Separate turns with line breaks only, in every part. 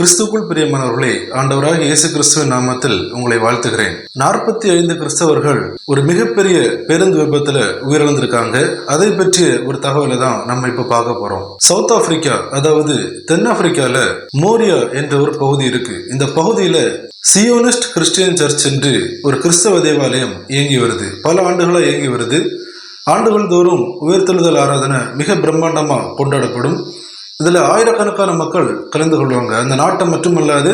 கிறிஸ்துக்குள் பிரியமானவர்களே ஆண்டவராக இயேசு கிறிஸ்துவின் நாமத்தில் உங்களை வாழ்த்துகிறேன். நாற்பத்தி ஐந்து கிறிஸ்தவர்கள் ஒரு மிகப்பெரிய பேருந்து விபத்துல உயிரிழந்திருக்காங்க. அதை பற்றிய ஒரு தகவலை தான் நம்ம இப்ப பார்க்க போறோம். சவுத் ஆப்பிரிக்கா அதாவது தென்னாப்பிரிக்கால மோரியா என்ற ஒரு பகுதி இருக்கு. இந்த பகுதியில சியோனிஸ்ட் கிறிஸ்டியன் சர்ச் என்று ஒரு கிறிஸ்தவ தேவாலயம் இயங்கி வருது. பல ஆண்டுகளா இயங்கி வருது. ஆண்டுகள் தோறும் உயிர்த்தெழுதல் ஆராதனை மிக பிரம்மாண்டமா கொண்டாடப்படும். இதில் ஆயிரக்கணக்கான மக்கள் கலந்து கொள்வாங்க. அந்த நாட்டை மட்டுமல்லாது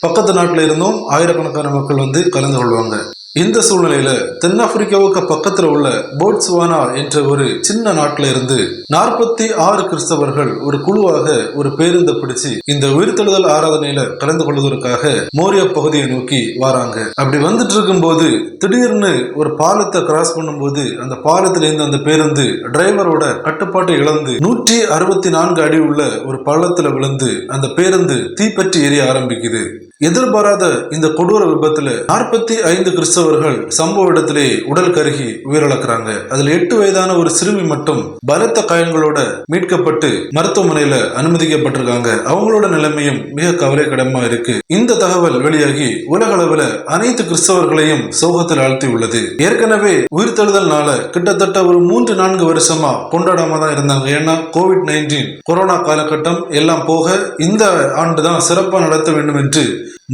பக்கத்து நாட்டில் இருந்தும் ஆயிரக்கணக்கான மக்கள் வந்து கலந்து கொள்வாங்க. இந்த சூழ்நிலையில தென்னாப்பிரிக்காவுக்கு பக்கத்துல உள்ள போட்ஸ்வானா என்ற ஒரு சின்ன நாட்டில இருந்து நாற்பத்தி ஆறு கிறிஸ்தவர்கள் ஒரு குழுவாக ஒரு பேருந்தை பிடிச்சு இந்த உயிர்த்தெழுதல் ஆராதனையில கலந்து கொள்வதற்காக மோரியா பகுதியை நோக்கி வராங்க. அப்படி வந்துட்டு இருக்கும்போது திடீர்னு ஒரு பாலத்தை கிராஸ் பண்ணும்போது அந்த பாலத்துல இருந்து அந்த பேருந்து டிரைவரோட கட்டுப்பாட்டை இழந்து நூற்றி அறுபத்தி நான்கு அடி உள்ள ஒரு பள்ளத்துல விழுந்து அந்த பேருந்து தீப்பற்றி எரிய ஆரம்பிக்குது. எதிர்பாராத இந்த கொடூர விபத்துல நாற்பத்தி ஐந்து கிறிஸ்தவர்கள் சம்பவ இடத்திலே உடல் கருகி உயிரிழக்கிறாங்க. அதுல எட்டு வயதான ஒரு சிறுமி மட்டும் பலத்த காயங்களோட மீட்கப்பட்டு மருத்துவமனையில அனுமதிக்கப்பட்டிருக்காங்க. அவங்களோட நிலைமையும் மிக கவலைக்கிடமா இருக்கு. இந்த தகவல் வெளியாகி உலக அளவுல அனைத்து கிறிஸ்தவர்களையும் சோகத்தில் ஆழ்த்தி உள்ளது ஏற்கனவே உயிர்த்தெழுதல்னால கிட்டத்தட்ட ஒரு மூன்று நான்கு வருஷமா கொண்டாடாம தான் இருந்தாங்க. ஏன்னா கோவிட் நைன்டீன் கொரோனா காலகட்டம் எல்லாம் போக இந்த ஆண்டு தான் சிறப்பாக நடத்த வேண்டும் என்று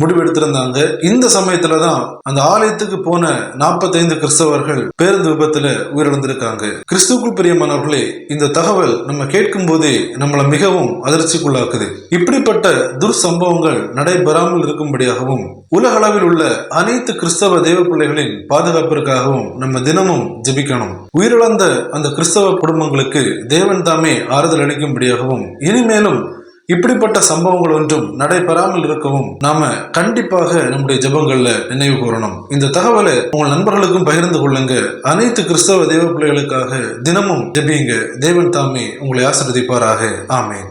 முடிவெடுத்திருந்தாங்க. இந்த சமயத்துல தான் அந்த ஆலயத்துக்கு போன நாற்பத்தைந்து கிறிஸ்தவர்கள் பேருந்து விபத்துல உயிரிழந்திருக்காங்க. கிறிஸ்துக்குள் பிரியமானவர்களே இந்த தகவல் நம்ம கேட்கும் போதே நம்மளை மிகவும் அதிர்ச்சிக்குள்ளாக்குது. இப்படிப்பட்ட துர்சம்பவங்கள் நடைபெறாமல் இருக்கும்படியாகவும் உலக அளவில் உள்ள அனைத்து கிறிஸ்தவ தெய்வ பிள்ளைகளின் பாதுகாப்பிற்காகவும் நம்ம தினமும் ஜெபிக்கணும். உயிரிழந்த அந்த கிறிஸ்தவ குடும்பங்களுக்கு தேவன் தாமே ஆறுதல் அளிக்கும்படியாகவும் இனிமேலும் இப்படிப்பட்ட சம்பவங்கள் ஒன்றும் நடைபெறாமல் இருக்கவும் நாம கண்டிப்பாக நம்முடைய ஜபங்கள்ல நினைவு கூறணும். இந்த தகவலை உங்கள் நண்பர்களுக்கும் பகிர்ந்து கொள்ளுங்க அனைத்து கிறிஸ்தவ தேவ பிள்ளைகளுக்காக தினமும் ஜெபியுங்க. தேவன் தாமே உங்களை ஆசிர்வதிப்பாராக. ஆமேன்.